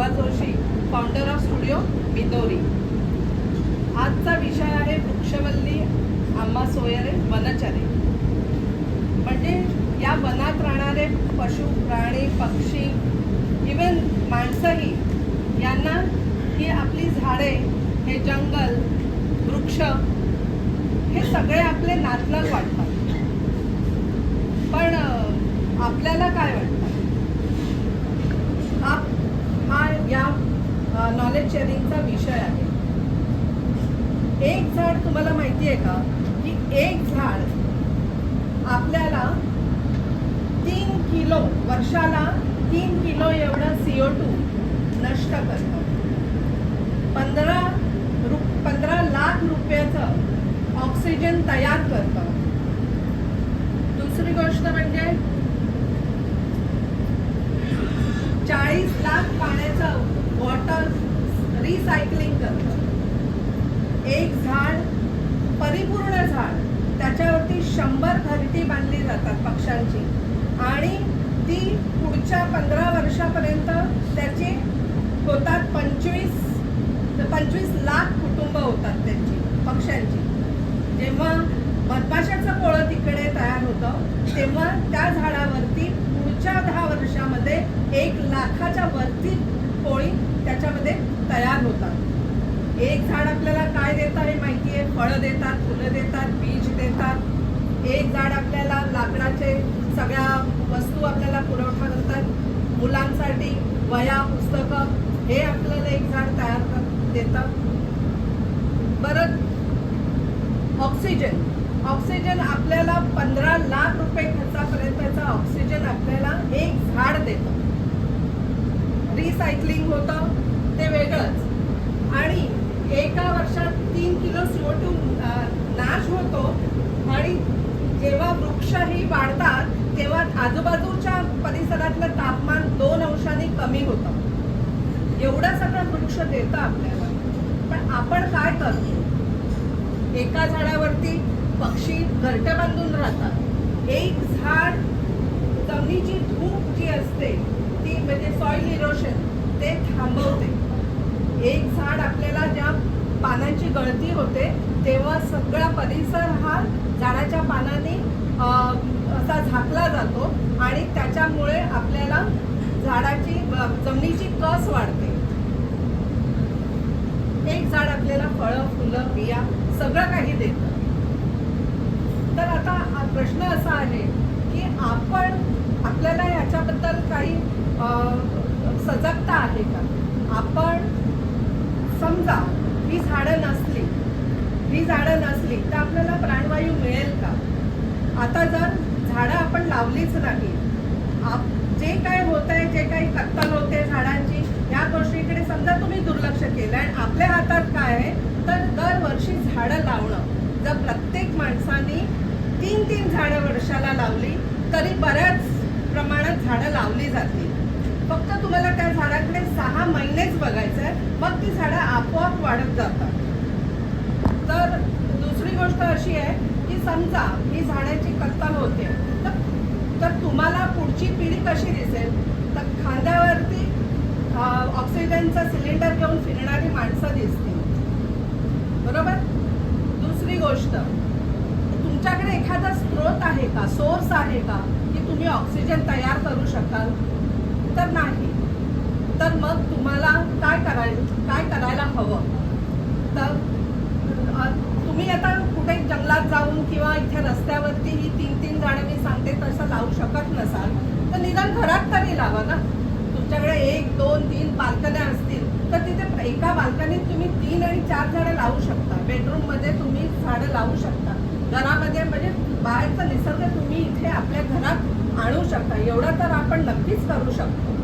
Shobha Joshi founder of studio Midori आजचा विषय आहे वृक्षवल्ली आम्हा सोयरे वनचरे. म्हणजे या वनात राहणारे पशु प्राणी पक्षी इवन माणसंही यांना ही आपली झाडे हे जंगल वृक्ष हे सगळे आपले नातलग वाटतात. पण आपल्याला काय वाटतं हा हा या नॉलेज शेअरिंगचा विषय आहे. एक झाड तुम्हाला माहिती आहे का? की एक झाड आपल्याला तीन किलो वर्षाला तीन किलो एवढं सीओ टू नष्ट करतं. पंधरा रु पंधरा लाख रुपयाचं ऑक्सिजन तयार करतं. दुसरी गोष्ट म्हणजे चाळीस लाख पाण्याचं रिसायकलिंग करतं. एक झाड परिपूर्ण झाड त्याच्यावरती शंभर घरटी बांधली जातात पक्ष्यांची. आणि ती पुढच्या पंधरा वर्षापर्यंत त्याचे होतात पंचवीस पंचवीस लाख कुटुंब होतात त्यांची पक्ष्यांची. जेव्हा मधमाशाचं पोळं तिकडे तयार होतं तेव्हा त्या झाडावरती पुढच्या दहा वर्षामध्ये एक लाखाच्या वरती पोळी त्याच्यामध्ये तयार होतात. एक झाड आपल्याला काय देतं हे माहिती आहे. फळं देतात फुलं देतात बीज देतात. एक झाड आपल्याला लाकडाचे सगळ्या वस्तू आपल्याला पुरवठा करतात. मुलांसाठी वया पुस्तकं हे आपल्याला एक झाड तयार कर देतात. परत ऑक्सिजन. ऑक्सिजन आपल्याला पंधरा लाख रुपये खर्चापर्यंतचा ऑक्सिजन आपल्याला एक झाड देतं. रिसायकलिंग होतं ते वेगळंच. आणि एका वर्षात तीन किलो सीओ टू नाश होतो. आणि जेव्हा वृक्षही वाढतात तेव्हा आजूबाजूच्या परिसरातलं तापमान दोन अंशांनी कमी होतं. एवढं सगळं वृक्ष देतं आपल्याला पण आपण काय करतो? एका झाडावरती पक्षी घरटे बांधून राहतात. एक झाड जमिनीची धूप जी असते ती म्हणजे सॉइल इरोशन ते थांबवते. एक झाड आपल्याला ज्या पानांची गळती होते तेव्हा सगळा परिसर हा झाडाच्या पानाने असा झाकला जातो आणि त्याच्यामुळे आपल्याला झाडाची जमिनीची कस वाढते. एक झाड आपल्याला फळं फुलं बिया सगळं काही देतं. तर आता प्रश्न असा आहे की आपण आपल्याला याच्याबद्दल काही सजगता आहे का? आपण समजा ही झाडं नसली ही झाडं नसली तर आपल्याला प्राणवायू मिळेल का? आता जर झाडं आपण लावलीच नाही आप जे काय होत आहे जे काही कत्तल होते झाडांची या गोष्टीकडे समजा तुम्ही दुर्लक्ष केलं आणि आपल्या हातात काय आहे तर दरवर्षी झाडं लावणं. जर प्रत्येक माणसाने तीन तीन झाडं वर्षाला लावली तरी बऱ्याच प्रमाणात झाडं लावली जातील. फक्त तुम्हाला त्या झाडाकडे सहा महिनेच बघायचं आहे मग ती झाडं आपोआप वाढत जातात. तर दुसरी गोष्ट अशी आहे की समजा ही झाडाची कत्तल होते तर तर तुम्हाला पुढची पिढी कशी दिसेल? तर खांद्यावरती ऑक्सिजनचा सिलेंडर घेऊन फिरणारी माणसं दिसतील. बरोबर? दुसरी गोष्ट तुमच्याकडे एखादा स्रोत आहे का? सोर्स आहे का? की तुम्ही ऑक्सिजन तयार करू शकाल? तर नाही. तर मग तुम्हाला काय कराय काय करायला हवं? तर तुम्ही आता कुठे जंगलात जाऊन किंवा इथे रस्त्यावरती ही तीन तीन झाडं मी सांगते तसं लावू शकत नसाल तर निदान घरात तरी लावा ना. तुमच्याकडे एक दोन तीन बाल्कन्या असतील तर तिथे एका बाल्कनीत तुम्ही तीन आणि चार झाडं लावू शकता. बेडरूममध्ये तुम्ही झाडं लावू शकता. घरामध्ये म्हणजे बाहेरचा निसर्ग तुम्ही इथे आपल्या घरात आणू शकता. एवढं तर आपण नक्कीच करू शकतो.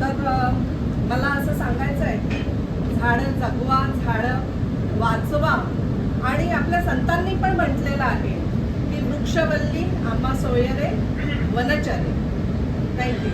तर मला असं सांगायचं आहे की झाडं जगवा झाडं वाचवा. आणि आपल्या संतांनी पण म्हटलेलं आहे की वृक्षवल्ली आम्हा सोयरे वनचरे. थँक्यू